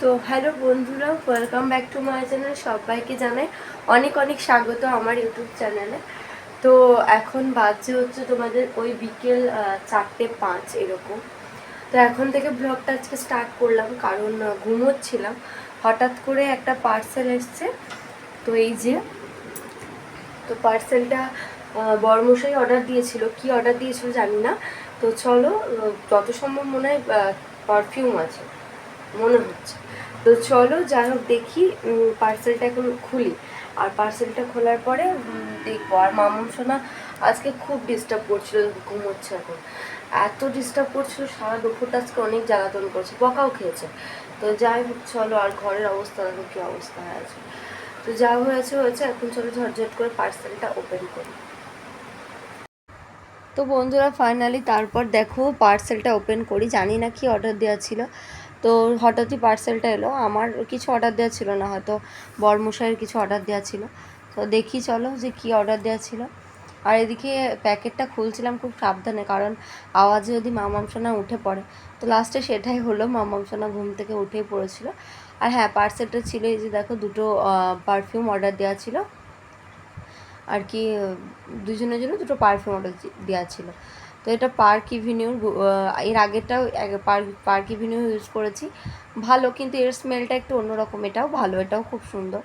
তো হ্যালো বন্ধুরা welcome back to my channel সবাইকে জানাই অনেক অনেক স্বাগত আমার ইউটিউব চ্যানেলে তো এখন বাজছে হচ্ছে তোমাদের ওই বিকেল চারটে পাঁচ এরকম। তো এখন থেকে ব্লগটা আজকে স্টার্ট করলাম, কারণ ঘুমোচ্ছিলাম। হঠাৎ করে একটা পার্সেল এসছে। তো এই যে তো পার্সেলটা বরমশাই অর্ডার দিয়েছিল। কি অর্ডার দিয়েছিল জানি না। তো চলো যত সম্ভব মনে হয় পারফিউম আছে। মনে হচ্ছে। তো চলো, যাই হোক, দেখি পার্সেলটা এখন খুলি। আর পার্সেলটা খোলার পরে দেখব। আর মামুন সোনা আজকে খুব ডিস্টার্ব করছিল ঘুমোচ্ছে এখন। এত ডিস্টার্ব করছিল, সারা দুপুরটা আজকে অনেক জ্বালাতন করছে, বকাও খেয়েছে। তো যাই হোক, চলো, আর ঘরের অবস্থা দেখো, কী অবস্থা হয়ে আছে। তো যা হয়েছে হয়েছে, এখন চলো ঝটঝট করে পার্সেলটা ওপেন করি। তো বন্ধুরা ফাইনালি তারপর দেখো পার্সেলটা ওপেন করি। জানি না কি অর্ডার দেওয়া ছিল। তো হঠাৎই পার্সেলটা এলো। আমার কিছু অর্ডার দেওয়া ছিল না, হয়তো বরমশাইয়ের কিছু অর্ডার দেওয়া ছিল। তো দেখি চলো যে কি অর্ডার দেওয়া ছিল। আর এদিকে প্যাকেটটা খুলছিলাম খুব সাবধানে, কারণ আওয়াজে যদি মামামসোনা উঠে পড়ে। তো লাস্টে সেটাই হলো মামামসোনা ঘুম থেকে উঠেই পড়েছিল। আর হ্যাঁ পার্সেলটা ছিল এই যে দেখো, দুটো পারফিউম অর্ডার দেওয়া ছিল। আর কি, দুজনের জন্য দুটো পারফিউম অর্ডার দেওয়া ছিল। তো এটা পার্ক ইভিনিউর এর আগেরটাও পার্ক ইভিনিউ ইউজ করেছি। ভালো, কিন্তু এর স্মেলটা একটু অন্যরকম, এটাও ভালো, এটাও খুব সুন্দর।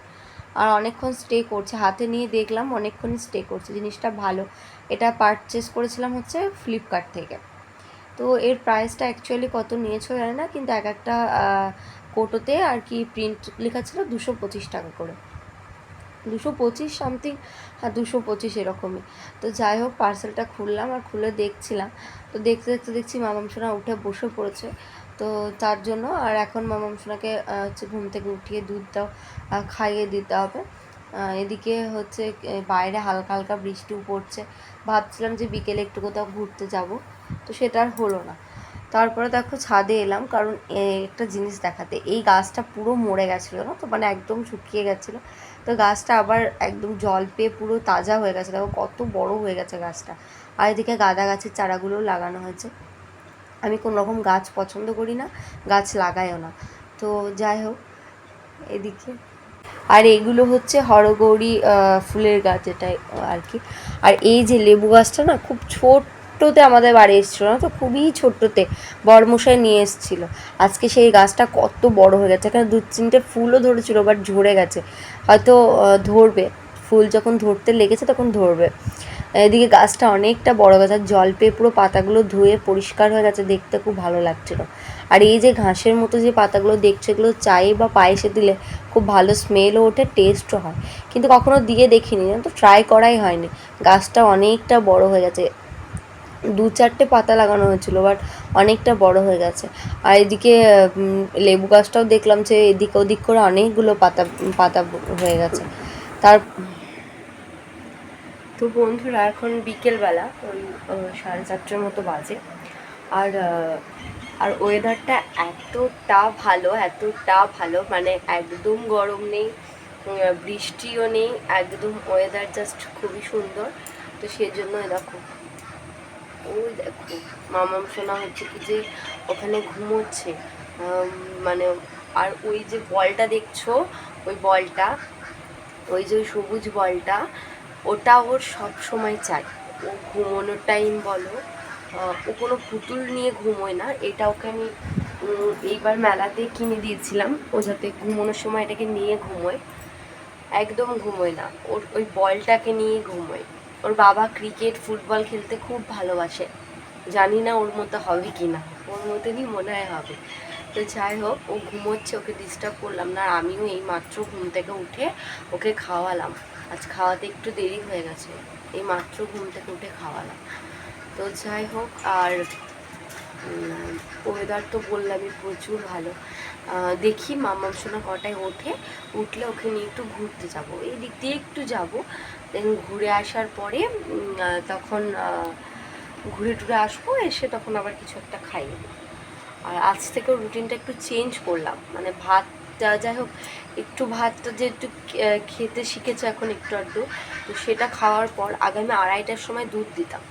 আর অনেকক্ষণ স্টে করছে, হাতে নিয়ে দেখলাম, অনেকক্ষণই স্টে করছে, জিনিসটা ভালো। এটা পারচেস করেছিলাম হচ্ছে ফ্লিপকার্ট থেকে। তো এর প্রাইসটা অ্যাকচুয়ালি কত নিয়েছো জানি না, কিন্তু এক একটা কোটোতে আর কি প্রিন্ট লেখা ছিল দুশো পঁচিশ টাকা করে। দুশো পঁচিশ সামথিং হ্যাঁ দুশো পঁচিশ এরকমই। তো যাই হোক পার্সেলটা খুললাম আর খুলে দেখছিলাম। তো দেখতে দেখতে দেখছি মামাম সোনা উঠে বসে পড়েছে। তো তার জন্য আর এখন মামাম সোনাকে হচ্ছে ঘুম থেকে উঠিয়ে দুধ দাও খাইয়ে দিতে হবে। এদিকে হচ্ছে বাইরে হালকা হালকা বৃষ্টিও পড়ছে। ভাবছিলাম যে বিকেলে একটু কোথাও ঘুরতে যাব। তো সেটা আর হলো না। তারপরে দেখো ছাদে এলাম, কারণ একটা জিনিস দেখাতে। এই গাছটা পুরো মরে গেছিল না তো? মানে একদম শুকিয়ে গেছিল। তো গাছটা আবার একদম জল পেয়ে পুরো তাজা হয়ে গেছে। দেখো কত বড় হয়ে গেছে গাছটা। আর এদিকে গাঁদা গাছের চারাগুলোও লাগানো হয়েছে। আমি কোনো রকম গাছ পছন্দ করি না, গাছ লাগাইও না। তো যাই হোক, এদিকে। আর এগুলো হচ্ছে হরগৌরী ফুলের গাছ এটাই আর কি। আর এই যে লেবু গাছটা না, খুব ছোট্টতে আমাদের বাড়ি এসেছিল না তো? খুবই ছোট্টতে বরমশাই নিয়ে এসেছিল। আজকে সেই গাছটা কত বড় হয়ে গেছে। এখানে দু তিনটে ফুলও ধরেছিল বাট ঝরে গেছে। হয়তো ধরবে। ফুল যখন ধরতে লেগেছে তখন ধরবে। এদিকে গাছটা অনেকটা বড় গাছ। আর জল পেয়ে পুরো পাতাগুলো ধুয়ে পরিষ্কার হয়ে গেছে। দেখতে খুব ভালো লাগছিল। আর এই যে ঘাসের মতো যে পাতাগুলো দেখছ, এগুলো চায়ে বা পায়েসে দিলে খুব ভালো স্মেলও ওঠে টেস্টও হয়। কিন্তু কখনো দিয়ে দেখিনি। তো? ট্রাই করাই হয়নি। গাছটা অনেকটা বড় হয়ে গেছে। দু চারটে পাতা লাগানো হয়েছিল বাট অনেকটা বড় হয়ে গেছে। আর এদিকে লেবু গাছটাও দেখলাম যে এদিক ওদিক করে অনেকগুলো পাতা পাতা হয়ে গেছে। তার তো বন্ধুরা, এখন বিকেলবেলা, ওই সাড়ে চারটের মতো বাজে। আর আর ওয়েদারটা এতটা ভালো এতটা ভালো মানে একদম গরম নেই বৃষ্টিও নেই, একদম ওয়েদার জাস্ট খুবই সুন্দর। তো সেজন্য দেখো ওই দেখো, মামাম শোনা হচ্ছে কি যে ওখানে ঘুমোচ্ছে মানে আর ওই যে বলটা দেখছ, ওই বলটা, ওই যে সবুজ বলটা, ওটা ওর সব সময় চাই। ও ঘুমোনোর টাইম বলো ও কোনো পুতুল নিয়ে ঘুমোয় না, এটা ওকে আমি এইবার মেলাতে কিনে দিয়েছিলাম, ও যাতে ঘুমোনোর সময় এটাকে নিয়ে ঘুমোয়। একদম ঘুমোয় না, ওর ওই বলটাকে নিয়ে ঘুমোয়। ওর বাবা ক্রিকেট, ফুটবল খেলতে খুব ভালোবাসে। জানি না ওর মতো হবে কি না ওর মতনই মনে হয় হবে। তো যাই হোক, ও ঘুমোচ্ছে, ওকে ডিস্টার্ব করলাম না, আর আমিও এই মাত্র ঘুম থেকে উঠে ওকে খাওয়ালাম। আজ খাওয়াতে একটু দেরি হয়ে গেছে এই মাত্র ঘুম থেকে উঠে খাওয়ালাম। তো যাই হোক, আর ওয়েদার তো বললামই প্রচুর ভালো। দেখি মামাম সোনা কটায় ওঠে, উঠলে ওকে নিয়ে একটু ঘুরতে যাব। এই দিক দিয়ে একটু যাব। দেন ঘুরে আসার পরে তখন ঘুরে টুরে আসব, এসে তখন আবার কিছু একটা দেবো আর আজ থেকে রুটিনটা একটু চেঞ্জ করলাম। মানে ভাত যা যাই হোক, একটু ভাতটা যে একটু খেতে শিখেছে এখন একটু আধটু, তো সেটা খাওয়ার পর আগামী আড়াইটার সময় দুধ দিতাম,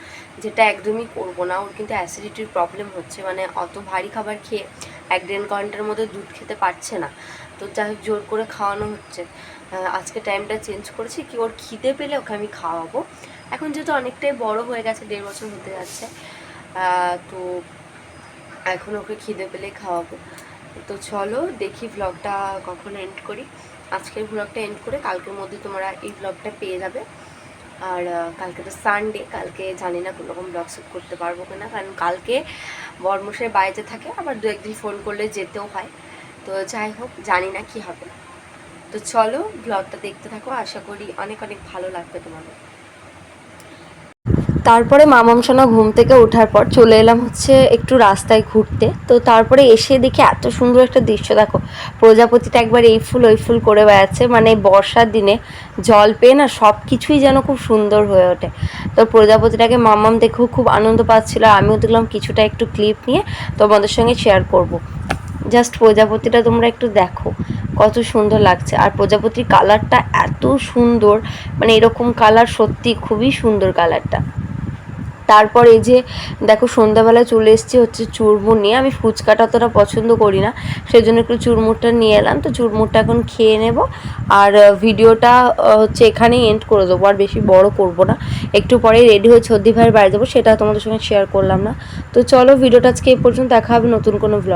যেটা একদমই করব না। ওর কিন্তু অ্যাসিডিটির প্রবলেম হচ্ছে মানে অত ভারী খাবার খেয়ে এক দেড় ঘণ্টার মধ্যে দুধ খেতে পারছে না। তো যাই হোক, জোর করে খাওয়ানো হচ্ছে। আজকে টাইমটা চেঞ্জ করেছি, কি ওর খিদে পেলে ওকে আমি খাওয়াবো। এখন যেহেতু অনেকটাই বড় হয়ে গেছে, দেড় বছর হতে যাচ্ছে তো এখন ওকে খিদে পেলে খাওয়াবো। তো চলো দেখি ভ্লগটা কখন এন্ড করি। আজকের ভ্লগটা এন্ড করে কালকের মধ্যে তোমরা এই ভ্লগটা পেয়ে যাবে। আর কালকে তো সানডে কালকে জানি না কোনো রকম ব্লগ শ্যুট করতে পারব কিনা, কারণ কালকে বর্মশের বাড়িতে থাকে, আবার দু একদিন ফোন করলে যেতেও হয়। তো যাই হোক, জানি না কি হবে। তো চলো ব্লগটা দেখতে থাকো, আশা করি অনেক অনেক ভালো লাগবে তোমাদের। তারপরে মামাম সোনা ঘুম থেকে ওঠার পর চলে এলাম হচ্ছে একটু রাস্তায় ঘুরতে। তো তারপরে এসে দেখি এত সুন্দর একটা দৃশ্য, দেখো প্রজাপতিটা একবার এই ফুল ওই ফুল করে বেড়াচ্ছে মানে বর্ষার দিনে জল পেয়ে না সব কিছুই যেন খুব সুন্দর হয়ে ওঠে। তো প্রজাপতিটাকে মামাম দেখেও খুব আনন্দ পাচ্ছিল আমিও দেখলাম কিছুটা একটু ক্লিপ নিয়ে তোমাদের সঙ্গে শেয়ার করব। জাস্ট প্রজাপতিটা তোমরা একটু দেখো। কত সুন্দর লাগছে। আর প্রজাপতির কালারটা এত সুন্দর মানে এরকম কালার সত্যি খুবই সুন্দর কালারটা। তারপর এই যে, দেখো সন্ধ্যাবেলা চলে এসেছি হচ্ছে চুরমুর নিয়ে। আমি ফুচকাটা অতটা পছন্দ করি না সেই জন্য একটু চুরমুরটা নিয়ে এলাম। তো চুরমুরটা এখন খেয়ে নেব। আর ভিডিওটা হচ্ছে এখানেই এন্ড করে দেবো। আর বেশি বড় করব না। একটু পরে রেডি হয়ে ছদ্দি ভাইয়ের বাড়ি যাব। সেটা তোমাদের সঙ্গে শেয়ার করলাম না। তো চলো, ভিডিওটা আজকে এই পর্যন্ত। দেখা হবে নতুন কোনো ব্লগ